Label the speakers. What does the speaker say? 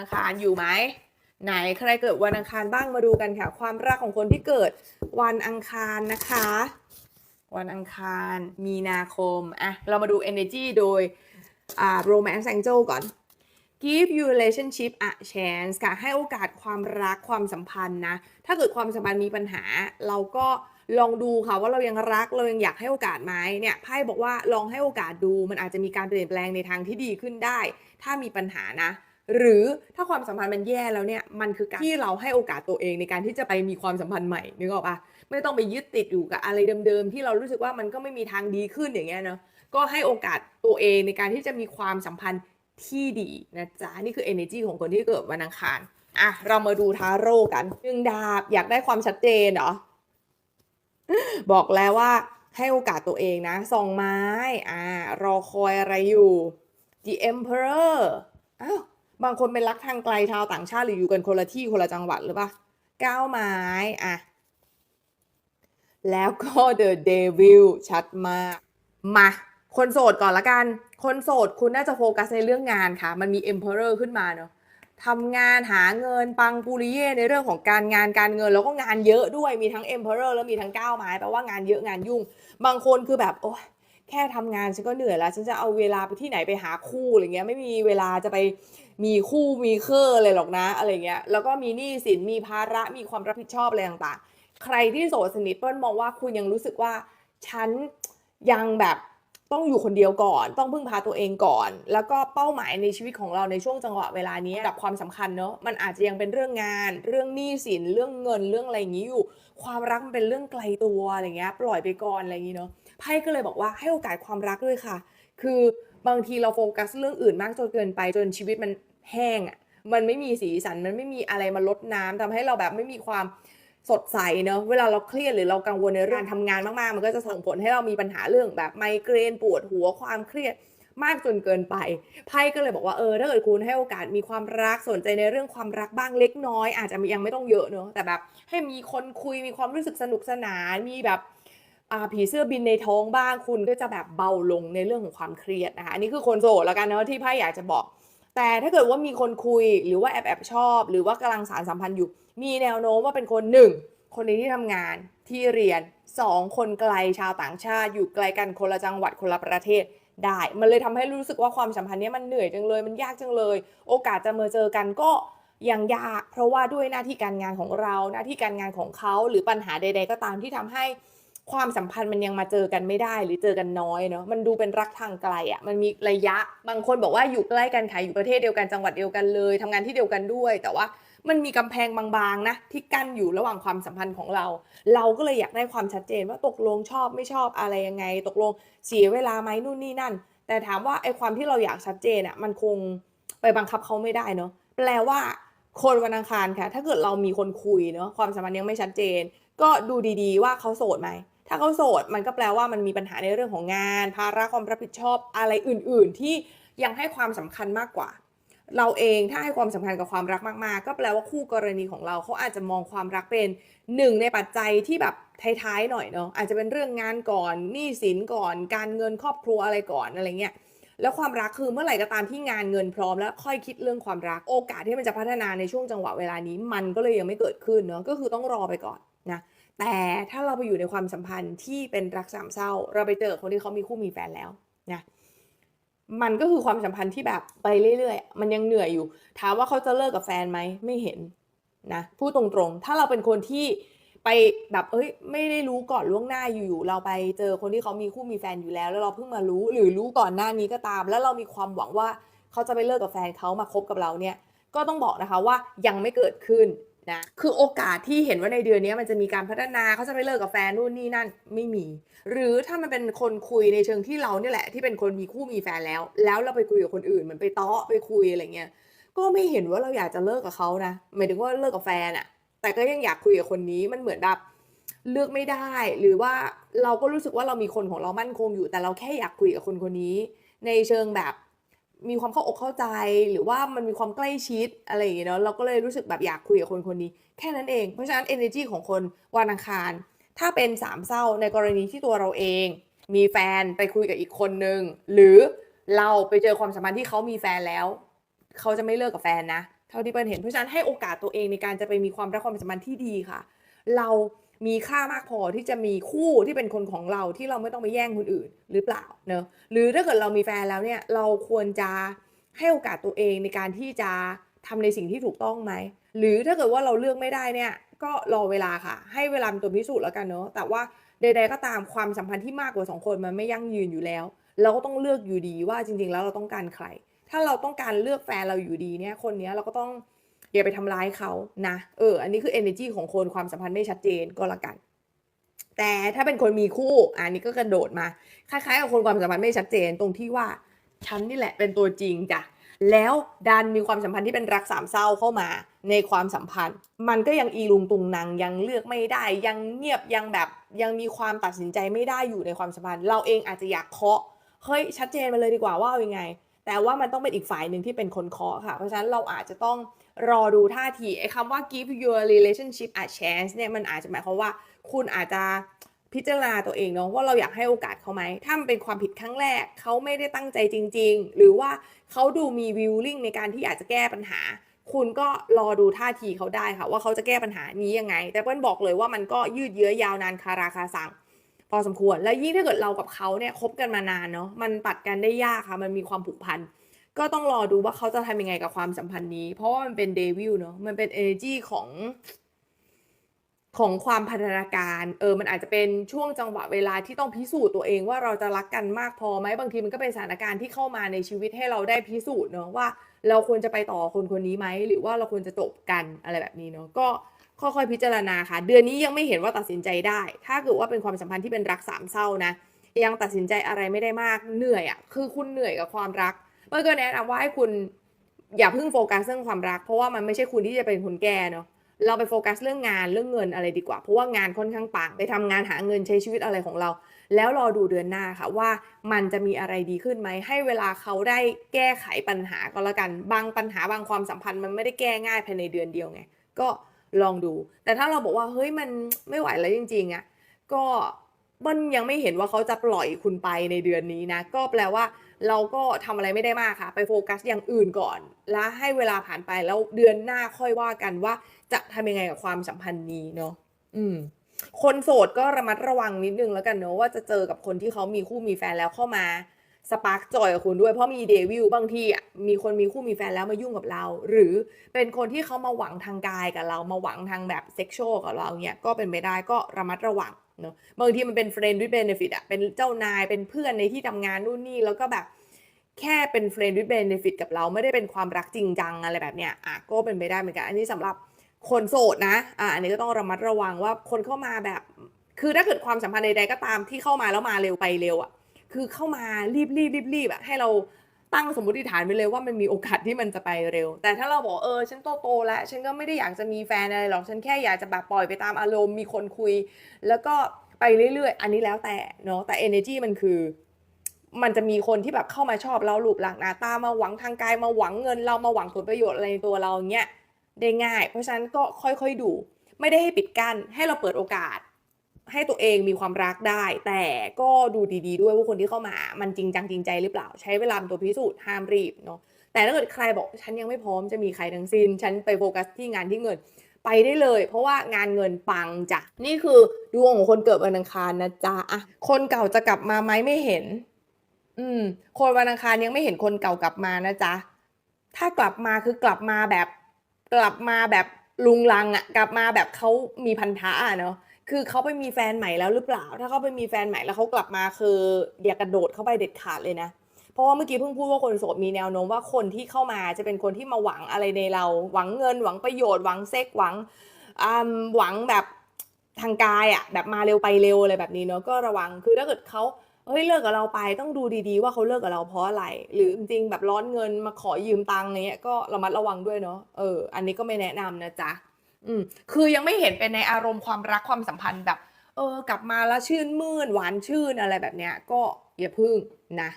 Speaker 1: อังคารอยู่ไหมไหนใครเกิดวันอังคารบ้างมาดูกันค่ะ ความรักของคนที่เกิดวันอังคารนะคะ วันอังคารมีนาคมอะเรามาดู energy โดยอ่า romance angel ก่อน give you relationship a chance ค่ะให้โอกาสความรักความสัมพันธ์นะ ถ้าเกิดความสัมพันธ์มีปัญหา เราก็ลองดูค่ะว่าเรายังรักเรายังอยากให้โอกาสไหมเนี่ยไพ่บอกว่าลองให้โอกาสดูมันอาจจะมีการเปลี่ยนแปลงในทางที่ดีขึ้นได้ ถ้ามีปัญหานะ หรือถ้าความสัมพันธ์มันแย่แล้วเนี่ยมันคือการที่เราให้โอกาสตัวเองในการที่จะไปมีความสัมพันธ์ใหม่นึกออกปะไม่ต้องไปยึดติดอยู่กับอะไรเดิมๆที่เรารู้สึกว่ามันก็ไม่มีทางดีขึ้นอย่างเงี้ยเนาะก็ให้โอกาสตัวเองในการที่จะมีความสัมพันธ์ที่ดีนะจ๊ะนี่คือ energy ของคนที่เกิดวันอังคารอะเรามาดูทาโร่กันหนึ่งดาบอยากได้ความชัดเจนเหรอบอกแล้วว่าให้โอกาสตัวเองนะสองไม้อ่ารอคอยอะไรอยู่ The Emperor อ้าว บางคนเป็นรักทางไกลชาวต่างชาติหรืออยู่กันคนละที่คนละจังหวัดหรือปะก้าวไม้อะแล้วก็ The Devil ชัดมาก มา คนโสดก่อนละกัน คนโสดคุณน่าจะโฟกัสในเรื่องงานค่ะ มันมี Emperor ขึ้นมาเนาะทำงานหาเงินปังปุริเย่ในเรื่องของการงานการเงิน แล้วก็งานเยอะด้วยมีทั้ง Emperor แล้วมีทั้งก้าวไม้แปลว่างานเยอะงานยุ่ง บางคนคือแบบโอ้ย แค่ทำงานฉันก็เหนื่อยแล้ว ฉันจะเอาเวลาไปที่ไหนไปหาคู่อะไรเงี้ยไม่มีเวลาจะไปมีคู่มีเคอร์อะไรหรอกนะอะไรเงี้ยแล้วก็มีหนี้สินมีภาระมีความรับผิดชอบอะไรต่างๆ ใครที่โสดสนิทเปิ้ลมองว่าคุณยังรู้สึกว่าฉันยังแบบต้องอยู่คนเดียวก่อน ต้องพึ่งพาตัวเองก่อน แล้วก็เป้าหมายในชีวิตของเราในช่วงจังหวะเวลานี้กับความสำคัญเนอะมันอาจจะยังเป็นเรื่องงาน เรื่องหนี้สินเรื่องเงินเรื่องอะไรอย่างนี้อยู่ ความรักมันเป็นเรื่องไกลตัวอะไรเงี้ยปล่อยไปก่อนอะไรอย่างนี้เนาะ ไพ่ก็เลยบอกว่าให้โอกาสความรักด้วยค่ะ คือบางทีเราโฟกัสเรื่องอื่นมากจนเกินไปจนชีวิตมันแห้งอะมันไม่มีสีสันมันไม่มีอะไรมาลดน้ำทำให้เราแบบไม่มีความสดใสเนอะเวลาเราเครียดหรือเรากังวลในเรื่องการทำงานมากๆ มันก็จะส่งผลให้เรามีปัญหาเรื่องแบบไมเกรนปวดหัวความเครียดมากจนเกินไปไพ่ก็เลยบอกว่าเออถ้าเกิดคุณให้โอกาสมีความรักสนใจในเรื่องความรักบ้างเล็กน้อย อาจจะยังไม่ต้องเยอะเนอะแต่แบบให้มีคนคุยมีความรู้สึกสนุกสนานมีแบบ ผีเสื้อบินในท้องบ้างคุณก็จะแบบเบาลงในเรื่องของความเครียดนะคะอันนี้คือคนโสดแล้วกันเนาะที่ไพ่อยากจะบอก แต่ถ้าเกิดว่ามีคนคุยหรือว่าแอบแอบชอบ หรือว่ากำลังสารสัมพันธ์อยู่ มีแนวโน้มว่าเป็นคนหนึ่งคนในที่ทำงานที่เรียนสองคนไกลชาวต่างชาติ อยู่ไกลกันคนละจังหวัดคนละประเทศได้ มันเลยทำให้รู้สึกว่าความสัมพันธ์เนี้ยมันเหนื่อยจังเลย มันยากจังเลย โอกาสจะมาเจอกันก็ยังยาก เพราะว่าด้วยหน้าที่การงานของเราหน้าที่การงานของเขาหรือปัญหาใด ๆ ก็ตามที่ทำให้ ความสัมพันธ์มันยังมาเจอกันไม่ได้หรือเจอกันน้อยเนาะมันดูเป็นรักทางไกลอะ่ะมันมีระยะบางคนบอกว่าอยู่ใกล้กันค่ะอยู่ประเทศเดียวกันจังหวัดเดียวกันเลยทำงานที่เดียวกันด้วย แต่ว่ามันมีกำแพงบางๆนะที่กั้นอยู่ระหว่างความสัมพันธ์ของเรา เราก็เลยอยากได้ความชัดเจนว่าตกลงชอบไม่ชอบอะไรยังไง ตกลงเสียเวลาไหมนู่นนี่นั่น แต่ถามว่าไอ้ความที่เราอยากชัดเจนอะ่ะมันคงไปบังคับเขาไม่ได้เนาะแปลว่าคนวันอังคารค่ะ ถ้าเกิดเรามีคนคุยเนาะความสัมพันธ์ยังไม่ชัดเจน ก็ดูดีๆ ว่าเขาโสดไหม ถ้าเขาโสดมันก็แปลว่ามันมีปัญหาในเรื่องของงาน ภาระความรับผิดชอบอะไรอื่น ๆ ที่ยังให้ความสำคัญมากกว่า เราเองถ้าให้ความสำคัญกับความรักมาก ๆ ก็แปลว่าคู่กรณีของเราเขาอาจจะมองความรักเป็นหนึ่งในปัจจัยที่แบบท้ายๆหน่อยเนาะอาจจะเป็นเรื่องงานก่อนหนี้สินก่อน การเงินครอบครัวอะไรก่อนอะไรเงี้ยแล้วความรักคือเมื่อไหร่ก็ตามที่งานเงินพร้อมแล้วค่อยคิดเรื่องความรักโอกาสที่มันจะพัฒนาในช่วงจังหวะเวลานี้ มันก็เลยยังไม่เกิดขึ้นเนาะก็คือต้องรอไปก่อนนะ แต่ถ้าเราไปอยู่ในความสัมพันธ์ที่เป็นรักสามเศร้า เราไปเจอคนที่เขามีคู่มีแฟนแล้วนะมันก็คือความสัมพันธ์ที่แบบไปเรื่อยๆ มันยังเหนื่อยอยู่ ถามว่าเขาจะเลิกกับแฟนไหมไม่เห็นนะพูดตรงๆ ถ้าเราเป็นคนที่ไปแบบเอ้ย ไม่ได้รู้ก่อนล่วงหน้าอยู่ๆเราไปเจอคนที่เขามีคู่มีแฟนอยู่แล้ว แล้วเราเพิ่งมารู้หรือรู้ก่อนหน้านี้ก็ตาม แล้วเรามีความหวังว่าเขาจะไปเลิกกับแฟนเขามาคบกับเราเนี่ย ก็ต้องบอกนะคะว่ายังไม่เกิดขึ้น นะคือโอกาสที่เห็นว่าในเดือนนี้มันจะมีการพัฒนาเขาจะไปเลิกกับแฟนนู่นนี่นั่นไม่มี หรือถ้ามันเป็นคนคุยในเชิงที่เราเนี่ยแหละ ที่เป็นคนมีคู่มีแฟนแล้ว แล้วเราไปคุยกับคนอื่นเหมือนไปเตาะไปคุยอะไรเงี้ยก็ไม่เห็นว่าเราอยากจะเลิกกับเขานะหมายถึงว่าเลิกกับแฟนอะแต่ก็ยังอยากคุยกับคนนี้มันเหมือนแบบเลือกไม่ได้ หรือว่าเราก็รู้สึกว่าเรามีคนของเรามั่นคงอยู่ แต่เราแค่อยากคุยกับคนคนนี้ ในเชิงแบบ มีความเข้าอกเข้าใจหรือว่ามันมีความใกล้ชิดอะไรอย่างเงี้ยเนาะเราก็เลยรู้สึกแบบอยากคุยกับคนคนนี้แค่นั้นเอง เพราะฉะนั้น energy ของคนวันอังคาร ถ้าเป็นสามเศร้าในกรณีที่ตัวเราเอง มีแฟนไปคุยกับอีกคนนึง หรือเราไปเจอความสัมพันธ์ที่เขามีแฟนแล้ว เขาจะไม่เลิกกับแฟนนะ เท่าที่เปิ้ลเห็นเพราะฉะนั้นให้โอกาสตัวเองในการจะไปมีความรักความสัมพันธ์ที่ดีค่ะ เรา มีค่ามากพอที่จะมีคู่ที่เป็นคนของเราที่เราไม่ต้องไปแย่งคนอื่นหรือเปล่าเนอะหรือถ้าเกิดเรามีแฟนแล้วเนี่ยเราควรจะให้โอกาสตัวเองในการที่จะทำในสิ่งที่ถูกต้องไหมหรือถ้าเกิดว่าเราเลือกไม่ได้เนี่ยก็รอเวลาค่ะ ให้เวลาเป็นตัวพิสูจน์แล้วกันเนอะแต่ว่าใดๆก็ตามความสัมพันธ์ที่มากกว่าสองคนมันไม่ยั่งยืนอยู่แล้ว เราก็ต้องเลือกอยู่ดีว่าจริงๆแล้วเราต้องการใคร ถ้าเราต้องการเลือกแฟนเราอยู่ดีเนี่ยคนเนี้ยเราก็ต้อง อย่าไปทำร้ายเขานะเอออันนี้คือ energy ของคนความสัมพันธ์ไม่ชัดเจนก็แล้วกัน แต่ถ้าเป็นคนมีคู่อันนี้ก็กระโดดมาคล้ายๆกับคนความสัมพันธ์ไม่ชัดเจนตรงที่ว่าฉันนี่แหละเป็นตัวจริงจ้ะแล้วดันมีความสัมพันธ์ที่เป็นรักสามเศร้าเข้ามาในความสัมพันธ์ มันก็ยังอีลุงตุงนางยังเลือกไม่ได้ ยังเงียบยังแบบยังมีความตัดสินใจไม่ได้อยู่ในความสัมพันธ์ เราเองอาจจะอยากเคาะเฮ้ยชัดเจนมาเลยดีกว่าว่าเอายังไง แต่ว่ามันต้องเป็นอีกฝ่ายหนึ่งที่เป็นคนเคาะค่ะ เพราะฉะนั้นเราอาจจะต้อง รอดูท่าทีไอ้คำว่า give your relationship a chance เนี่ยมันอาจจะหมายความว่า คุณอาจจะพิจารณาตัวเองเนาะว่าเราอยากให้โอกาสเขาไหม ถ้ามันเป็นความผิดครั้งแรก เขาไม่ได้ตั้งใจจริง ๆ หรือว่าเขาดูมีวิลลิ่งในการที่อยากจะแก้ปัญหา คุณก็รอดูท่าทีเขาได้ค่ะ ว่าเขาจะแก้ปัญหานี้ยังไง แต่เปิ้ลบอกเลยว่ามันก็ยืดเยื้อยาวนานคาราคาซังพอสมควร แล้วยิ่งถ้าเกิดเรากับเขาเนี่ยคบกันมานานเนาะมันตัดกันได้ยากค่ะ มันมีความผูกพัน ก็ต้องรอดูว่าเขาจะทำยังไงกับความสัมพันธ์นี้ เพราะว่ามันเป็นเดวิลเนาะมันเป็น energy ของของความพัฒนาการเออมันอาจจะเป็นช่วงจังหวะเวลาที่ต้องพิสูจน์ตัวเองว่าเราจะรักกันมากพอไหมบางทีมันก็เป็นสถานการณ์ที่เข้ามาในชีวิตให้เราได้พิสูจน์เนาะว่า เราควรจะไปต่อคนคนนี้ไหมหรือว่าเราควรจะจบกันอะไรแบบนี้เนาะก็ค่อยๆพิจารณาค่ะ เดือนนี้ยังไม่เห็นว่าตัดสินใจได้ ถ้าเกิดว่าเป็นความสัมพันธ์ที่เป็นรักสามเศร้านะยังตัดสินใจอะไรไม่ได้มากเหนื่อยอะ่ะคือคุณเหนื่อยกับความรัก เมื่อก็แนะนำว่าให้คุณอย่าเพิ่งโฟกัสเรื่องความรัก เพราะว่ามันไม่ใช่คุณที่จะเป็นคนแก้เนาะเราไปโฟกัสเรื่องงานเรื่องเงินอะไรดีกว่า เพราะว่างานค่อนข้างปังไปทำงานหาเงินใช้ชีวิตอะไรของเรา แล้วรอดูเดือนหน้าค่ะว่ามันจะมีอะไรดีขึ้นไหม ให้เวลาเขาได้แก้ไขปัญหาก็แล้วกัน บางปัญหาบางความสัมพันธ์มันไม่ได้แก้ง่ายภายในเดือนเดียวไง ก็ลองดู แต่ถ้าเราบอกว่าเฮ้ยมันไม่ไหวแล้วจริงๆอะ่ะก็มันยังไม่เห็นว่าเขาจะปล่อยคุณไปในเดือนนี้นะ ก็แปลว่า เราก็ทำอะไรไม่ได้มากค่ะ ไปโฟกัสอย่างอื่นก่อน แล้วให้เวลาผ่านไปแล้วเดือนหน้าค่อยว่ากันว่าจะทำยังไงกับความสัมพันธ์นี้เนาะอืม คนโสดก็ระมัดระวังนิดนึงแล้วกันเนอะว่าจะเจอกับคนที่เขามีคู่มีแฟนแล้วเข้ามาสปาร์กจอยกับคุณด้วย เพราะมีเดวิลบางทีอะมีคนมีคู่มีแฟนแล้วมายุ่งกับเรา หรือเป็นคนที่เขามาหวังทางกายกับเรา มาหวังทางแบบเซ็กชวลกับเราเนี่ยก็เป็นไปได้ก็ระมัดระวัง เนอะบางทีมันเป็นเฟรนด์ด้วยเบนฟิตอะเป็นเจ้านายเป็นเพื่อนในที่ทำงานนู่นนี่แล้วก็แบบแค่เป็นเฟรนด์ด้วยเบนฟิตกับเราไม่ได้เป็นความรักจริงจังอะไรแบบเนี้ยอะก็เป็นไปได้เหมือนกัน อันนี้สำหรับคนโสดนะอ่าอันนี้ก็ต้องระมัดระวังว่าคนเข้ามาแบบ คือถ้าเกิดความสัมพันธ์ใดๆก็ตามที่เข้ามาแล้วมาเร็วไปเร็วอะคือเข้ามารีบรีบรีบรีบอะให้เรา ตั้งสมมติฐานไปเลยว่ามันมีโอกาสที่มันจะไปเร็ว แต่ถ้าเราบอกเออฉันโตโตแล้วฉันก็ไม่ได้อยากจะมีแฟนอะไรหรอกฉันแค่อยากจะแบบปล่อยไปตามอารมณ์มีคนคุย แล้วก็ไปเรื่อยๆ อันนี้แล้วแต่เนาะแต่ energy มันคือ มันจะมีคนที่แบบเข้ามาชอบเรารูปร่างหน้าตามาหวังทางกายมาหวังเงิน เรามาหวังผลประโยชน์อะไรในตัวเราเงี้ยได้ง่าย เพราะฉะนั้นก็ค่อยๆดู ไม่ได้ให้ปิดกั้นให้เราเปิดโอกาส ให้ตัวเองมีความรักได้ แต่ก็ดูดีๆด้วยว่าคนที่เข้ามามันจริงจังจริงใจหรือเปล่า ใช้เวลาตัวพิสูจน์ห้ามรีบเนาะแต่ถ้าเกิดใครบอกฉันยังไม่พร้อมจะมีใครทั้งสิ้น ฉันไปโฟกัสที่งานที่เงินไปได้เลย เพราะว่างานเงินปังจ้ะนี่คือดวงของคนเกิดวันอังคารนะจ๊ะอะคนเก่าจะกลับมาไหมไม่เห็น อืม คนวันอังคารยังไม่เห็นคนเก่ากลับมานะจ๊ะถ้ากลับมาคือกลับมาแบบ กลับมาแบบลุงลังอะกลับมาแบบเขามีพันธะเนาะ คือเขาไปมีแฟนใหม่แล้วหรือเปล่า ถ้าเขาไปมีแฟนใหม่แล้วเขากลับมาคืออย่ากระโดดเข้าไปเด็ดขาดเลยนะ เพราะว่าเมื่อกี้เพิ่งพูดว่าคนโสดมีแนวโน้มว่าคนที่เข้ามาจะเป็นคนที่มาหวังอะไรในเรา หวังเงินหวังประโยชน์หวังเซ็กหวังหวังแบบทางกายอะแบบมาเร็วไปเร็วอะไรแบบนี้เนาะก็ระวังคือถ้าเกิดเขาเฮ้ยเลิกกับเราไปต้องดูดีๆ ว่าเขาเลิกกับเราเพราะอะไร หรือจริงๆแบบร้อนเงินมาขอยืมตังค์เนี้ยก็ระมัดระวังด้วยเนาะเอออันนี้ก็ไม่แนะนำนะจ๊ะ อืมคือยังไม่เห็นเป็นในอารมณ์ความรักความสัมพันธ์แบบ เออกลับมาแล้วชื่นมื่นหวานชื่นอะไรแบบเนี้ยก็อย่าพึ่งนะ